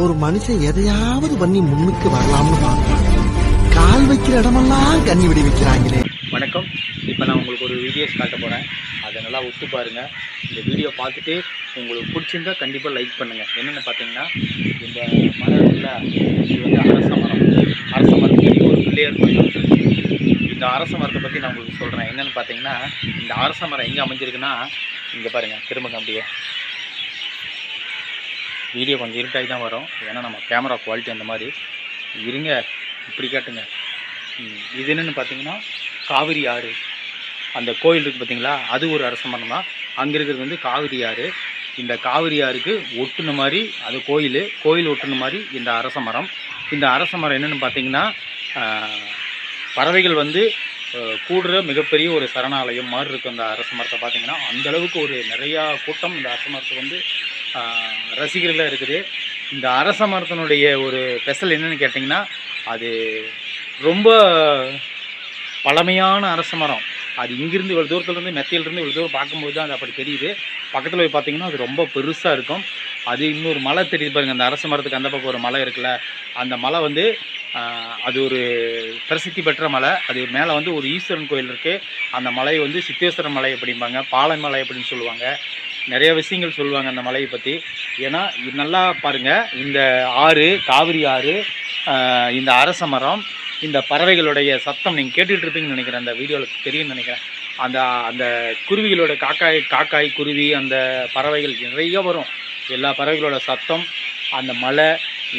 ஒரு மனுஷன் எதையாவது பண்ணி முன்னுக்கு வரலாம்னு பார்க்கலாம். கால் வைக்கிற இடமெல்லாம் கண்ணி விடி வைக்கிறாங்களே. வணக்கம். இப்போ நான் உங்களுக்கு ஒரு வீடியோஸ் காட்ட போகிறேன் அதை நல்லா ஒத்து பாருங்கள் இந்த வீடியோ பார்த்துட்டு உங்களுக்கு பிடிச்சிருந்தா கண்டிப்பாக லைக் பண்ணுங்கள் என்னென்னு பார்த்தீங்கன்னா இந்த மரம் இது வந்து அரச மரம். அரச மரத்துக்கு ஒரு பிள்ளையார் கோயில் இந்த அரச மரத்தை பற்றி நான் உங்களுக்கு சொல்கிறேன் என்னென்னு பார்த்தீங்கன்னா இந்த அரச மரம் எங்கே அமைஞ்சிருக்குன்னா இங்கே பாருங்கள் திரும்ப அப்படியே வீடியோ கொஞ்சம் இருட்டாகி தான் வரும். ஏன்னா நம்ம கேமரா குவாலிட்டி அந்த மாதிரி. இருங்க இப்படி கேட்டுங்க. இது என்னென்னு பார்த்தீங்கன்னா காவிரி ஆறு. அந்த கோயில் இருக்குது பார்த்தீங்களா? அது ஒரு அரச மரம் தான். அங்கே இருக்கிறது வந்து காவிரி ஆறு. இந்த காவிரி ஆறுக்கு ஒட்டுன மாதிரி அது கோயில் கோயில் ஒட்டுன மாதிரி இந்த அரச மரம் இந்த அரச மரம் என்னென்னு பார்த்தீங்கன்னா பறவைகள் வந்து கூடுற மிகப்பெரிய ஒரு சரணாலயம் மாதிரி இருக்கும் அந்த அரச மரத்தை பார்த்தீங்கன்னா அந்தளவுக்கு ஒரு நிறையா கூட்டம் இந்த அரச மரத்துக்கு வந்து ரசிகர்களாக இருக்குது. இந்த அரச மரத்தினுடைய ஒரு ஸ்பெஷல் என்னன்னு கேட்டிங்கன்னா அது ரொம்ப பழமையான அரச மரம். அது இங்கிருந்து இவ்வளோ தூரத்துலேருந்து மெத்தையிலிருந்து இவ்வளோ தூரம் பார்க்கும்போது தான் அது அப்படி தெரியுது. பக்கத்தில் போய் பார்த்தீங்கன்னா அது ரொம்ப பெருசாக இருக்கும். அது இன்னொரு மலை தெரியுது பாருங்கள் அந்த அரச மரத்துக்கு அந்த பக்கம் ஒரு மலை இருக்குல்ல அந்த மலை வந்து அது ஒரு பிரசித்தி பெற்ற மலை. அது மேலே வந்து ஒரு ஈஸ்வரன் கோயில் இருக்குது அந்த மலை வந்து சித்தேஸ்வரன் மலை அப்படிம்பாங்க. பாலைமலை அப்படின்னு சொல்லுவாங்க. நிறைய விஷயங்கள் சொல்லுவாங்க அந்த மலையை பற்றி ஏன்னா நல்லா பாருங்கள் இந்த ஆறு காவிரி ஆறு இந்த அரச மரம் இந்த பறவைகளுடைய சத்தம் நீங்கள் கேட்டுகிட்டு இருப்பீங்கன்னு நினைக்கிறேன். அந்த வீடியோவில் தெரியும்னு நினைக்கிறேன். அந்த அந்த குருவிகளோட காக்காய் காக்காய் குருவி அந்த பறவைகள் நிறைய வரும். எல்லா பறவைகளோட சத்தம் அந்த மலை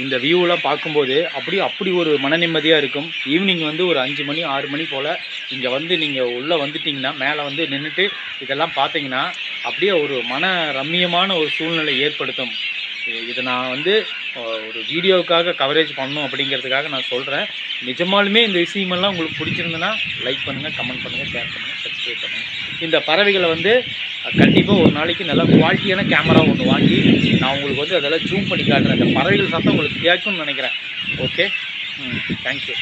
இந்த வியூலாம் பார்க்கும்போது அப்படியே அப்படி ஒரு மன நிம்மதியாக இருக்கும். ஈவினிங் வந்து ஒரு அஞ்சு மணி ஆறு மணி போல் இங்கே வந்து நீங்கள் உள்ளே வந்துட்டிங்கன்னா மேலே வந்து நின்றுட்டு இதெல்லாம் பார்த்தீங்கன்னா அப்படியே ஒரு மன ரம்மியமான ஒரு சூழ்நிலை ஏற்படுத்தும். இது நான் வந்து ஒரு வீடியோவுக்காக கவரேஜ் பண்ணணும் அப்படிங்கிறதுக்காக நான் சொல்கிறேன் நிஜமாலுமே இந்த விஷயமெல்லாம் உங்களுக்கு பிடிச்சிருந்துன்னா லைக் பண்ணுங்கள் கமெண்ட் பண்ணுங்கள் ஷேர் பண்ணுங்கள் சப்ஸ்கிரைப் பண்ணுங்கள் இந்த பறவைகளை வந்து கண்டிப்பாக ஒரு நாளைக்கு நல்லா குவாலிட்டியான கேமரா ஒன்று வாங்கி நான் உங்களுக்கு வந்து அதெல்லாம் ஜூம் பண்ணி காட்டுறேன். அந்த பறவைகள் சத்தம் உங்களுக்கு கேட்கும்னு நினைக்கிறேன். ஓகே ம் தேங்க்யூ